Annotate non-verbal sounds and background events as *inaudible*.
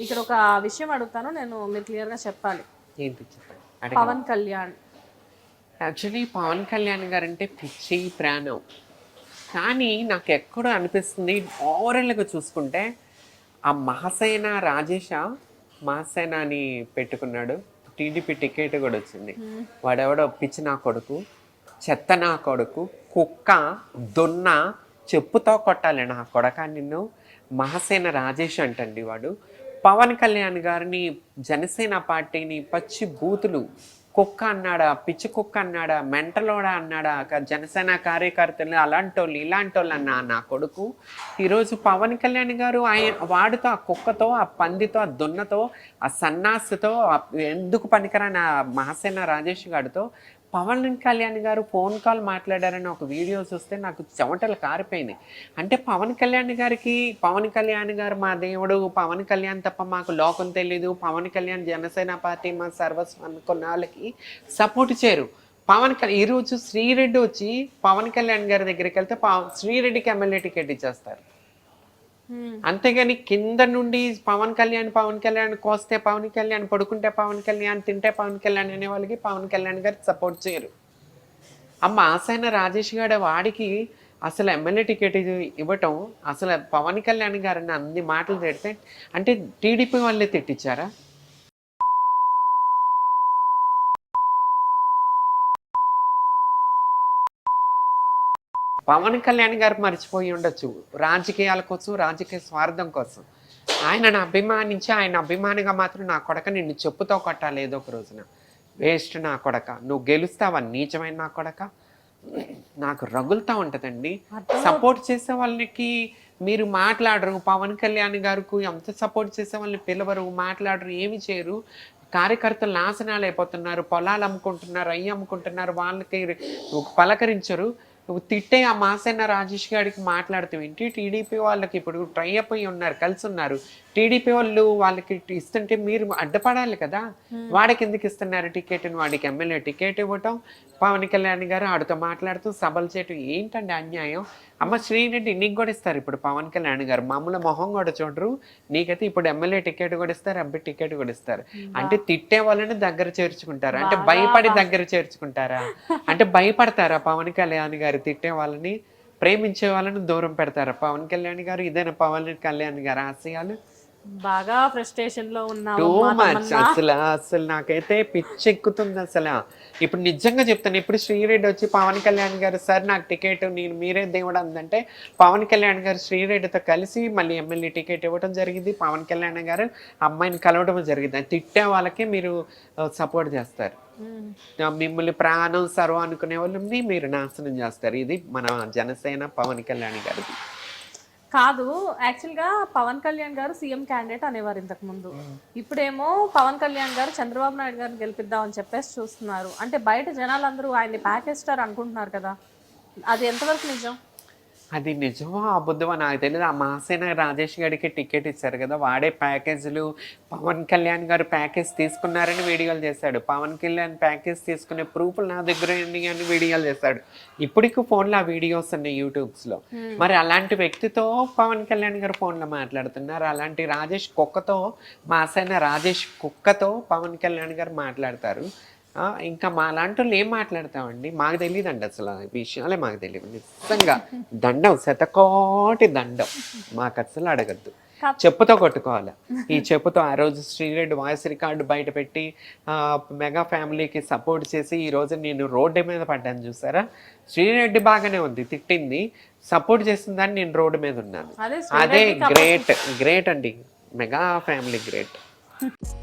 ఇక్కడ ఒక విషయం అడుగుతాను నేను మీరు క్లియర్గా చెప్పాలి. ఏంటి చెప్పండి? అడగండి. పవన్ కళ్యాణ్. యాక్చువల్లీ పవన్ కళ్యాణ్ గారు అంటే పిచ్చి ప్రాణం. కానీ నాకు ఎక్కడో అనిపిస్తుంది ఓవరాల్గా చూసుకుంటే ఆ మహాసేన రాజేష మహాసేన అని పెట్టుకున్నాడు. టీడీపీ టికెట్ కూడా వచ్చింది. వాడెవడో పిచ్చి నా కొడుకు చెత్త నా కొడుకు కుక్క దొన్న చెప్పుతో కొట్టాలి నా కొడక నిన్ను. మహాసేన రాజేష్ అంటండి వాడు. పవన్ కళ్యాణ్ గారిని జనసేన పార్టీని పచ్చి బూతులు కుక్క అన్నాడా పిచ్చి కుక్క అన్నాడా మెంటలోడా అన్నాడా జనసేన కార్యకర్తలు అలాంటి వాళ్ళు ఇలాంటి వాళ్ళు అన్నా నా కొడుకు. ఈరోజు పవన్ కళ్యాణ్ గారు ఆయన వాడుతో ఆ కుక్కతో ఆ పందితో ఆ దున్నతో ఆ సన్నాసితో ఎందుకు పనికిరాని ఆ మహాసేన రాజేష్ గారితో పవన్ కళ్యాణ్ గారు ఫోన్ కాల్ మాట్లాడారని ఒక వీడియో చూస్తే నాకు చెమటలు కారిపోయినాయి. అంటే పవన్ కళ్యాణ్ గారికి పవన్ కళ్యాణ్ గారు మా దేవుడు పవన్ కళ్యాణ్ తప్ప మాకు లోకం తెలీదు. పవన్ కళ్యాణ్ జనసేన పార్టీ మా సర్వస్వం అనుకున్న వాళ్ళకి సపోర్ట్ చేయరు. పవన్ కళ్యాణ్ ఈరోజు శ్రీరెడ్డి వచ్చి పవన్ కళ్యాణ్ గారి దగ్గరికి వెళ్తే పవన్ శ్రీరెడ్డికి ఎమ్మెల్యే టికెట్ ఇచ్చేస్తారు. అంతేగాని కింద నుండి పవన్ కళ్యాణ్ పవన్ కళ్యాణ్ కోస్తే పవన్ కళ్యాణ్ పడుకుంటే పవన్ కళ్యాణ్ తింటే పవన్ కళ్యాణ్ అనే వాళ్ళకి పవన్ కళ్యాణ్ గారు సపోర్ట్ చేయరు. అమ్మ ఆసైన రాజేష్ గారు వాడికి అసలు ఎమ్మెల్యే టికెట్ ఇది ఇవ్వటం అసలు పవన్ కళ్యాణ్ గారిని అన్ని మాటలు తిడితే అంటే టీడీపీ వాళ్ళే తిట్టించారా? పవన్ కళ్యాణ్ గారు మర్చిపోయి ఉండొచ్చు. రాజకీయాల కోసం రాజకీయ స్వార్థం కోసం. ఆయనను అభిమానించి ఆయన అభిమానిగా మాత్రం నా కొడక నిన్ను చెప్పుతో కొట్టాలి ఏదో ఒక రోజున. వేస్ట్ నా కొడక. నువ్వు గెలుస్తావా? నీచమైన నా కొడక? నాకు రగులుతా ఉంటుందండి. సపోర్ట్ చేసే వాళ్ళకి మీరు మాట్లాడరు. పవన్ కళ్యాణ్ గారికి ఎంత సపోర్ట్ చేసే వాళ్ళని పిలవరు మాట్లాడరు ఏమి చేయరు. కార్యకర్తలు నాశనాలు అయిపోతున్నారు పొలాలు అమ్ముకుంటున్నారు అయ్యి అమ్ముకుంటున్నారు. వాళ్ళకి పలకరించరు. నువ్వు తిట్టే ఆ మాసన్న రాజేష్ గారికి మాట్లాడుతూ ఏంటి టీడీపీ వాళ్ళకి ఇప్పుడు ట్రై అయిపోయి ఉన్నారు కలిసి ఉన్నారు. టీడీపీ వాళ్ళు వాళ్ళకి ఇస్తుంటే మీరు అడ్డపడాలి కదా. వాడికి ఎందుకు ఇస్తున్నారు టికెట్ వాడికి ఎమ్మెల్యే టికెట్ ఇవ్వటం పవన్ కళ్యాణ్ గారు ఆడితో మాట్లాడుతూ సభలు చేయటం ఏంటండి అన్యాయం? అమ్మ శ్రీరెడ్డి నీకు కూడా ఇస్తారు ఇప్పుడు పవన్ కళ్యాణ్ గారు. మామూలు మొహం కూడా చూడరు. నీకైతే ఇప్పుడు ఎమ్మెల్యే టికెట్ కూడా ఇస్తారు అబ్బాయి టికెట్ కూడా ఇస్తారు. అంటే తిట్టే వాళ్ళని దగ్గర చేర్చుకుంటారు? అంటే భయపడి దగ్గర చేర్చుకుంటారా? అంటే భయపడతారా పవన్ కళ్యాణ్ గారు తిట్టే వాళ్ళని? ప్రేమించే వాళ్ళని దూరం పెడతారా? పవన్ కళ్యాణ్ గారు ఇదేనా పవన్ కళ్యాణ్ గారు ఆశయాలు? బాగా ఫ్రస్ట్రేషన్లో టూ మచ్ తమన్నా. అసలు అసలు నాకైతే పిచ్చి ఎక్కుతుంది అసలు. ఇప్పుడు నిజంగా చెప్తాను ఇప్పుడు శ్రీరెడ్డి వచ్చి పవన్ కళ్యాణ్ గారు సార్ నాకు టికెట్ నేను మీరే దేవుడు అందంటే పవన్ కళ్యాణ్ గారు శ్రీరెడ్డితో కలిసి మళ్ళీ ఎమ్మెల్యే టికెట్ ఇవ్వడం జరిగింది. పవన్ కళ్యాణ్ గారు అమ్మాయిని కలవడం జరిగింది. తిట్టే వాళ్ళకే మీరు సపోర్ట్ చేస్తారు. మిమ్మల్ని ప్రాణం సర్వం అనుకునే వాళ్ళని మీరు నాశనం చేస్తారు. ఇది మన జనసేన పవన్ కళ్యాణ్ గారిది. కాదు యాక్చువల్గా పవన్ కళ్యాణ్ గారు సీఎం క్యాండిడేట్ అనేవారు ఇంతకు ముందు. ఇప్పుడేమో పవన్ కళ్యాణ్ గారు చంద్రబాబు నాయుడు గారిని గెలిపిద్దామని చెప్పేసి చూస్తున్నారు. అంటే బయట జనాలందరూ ఆయన్ని ప్యాకేజ్ అనుకుంటున్నారు కదా. అది ఎంతవరకు నిజం? అది నిజమో? అబద్ధమో? నాకు తెలియదు ఆ మాసేన రాజేష్ గారికి టికెట్ ఇచ్చారు కదా వాడే ప్యాకేజీలు. పవన్ కళ్యాణ్ గారు ప్యాకేజ్ తీసుకున్నారని వీడియోలు చేశాడు. పవన్ కళ్యాణ్ ప్యాకేజ్ తీసుకునే ప్రూఫ్లు నా దగ్గర అని వీడియోలు చేశాడు. ఇప్పటికి ఫోన్లో ఆ వీడియోస్ ఉన్నాయి యూట్యూబ్స్లో. మరి అలాంటి వ్యక్తితో పవన్ కళ్యాణ్ గారు ఫోన్లో మాట్లాడుతున్నారు? అలాంటి రాజేష్ కుక్కతో మాసైన రాజేష్ కుక్కతో పవన్ కళ్యాణ్ గారు మాట్లాడతారు. ఇంకా మా లాంటి వాళ్ళు ఏం మాట్లాడతామండి? మాకు తెలియదండి అసలు విషయాలే మాకు తెలియదు నిజంగా దండం శతకోటి దండం. మాకు అసలు అడగద్దు. చెప్పుతో కొట్టుకోవాలి. ఈ చెప్పుతో ఆ రోజు శ్రీరెడ్డి వాయిస్ రికార్డు బయట పెట్టి మెగా ఫ్యామిలీకి సపోర్ట్ చేసి ఈ రోజు నేను రోడ్డు మీద పడ్డాను చూసారా? శ్రీరెడ్డి బాగానే ఉంది తిట్టింది. సపోర్ట్ చేసిందని నేను రోడ్డు మీద ఉన్నాను. అదే గ్రేట్. గ్రేట్ అండి. Mega family great. *laughs*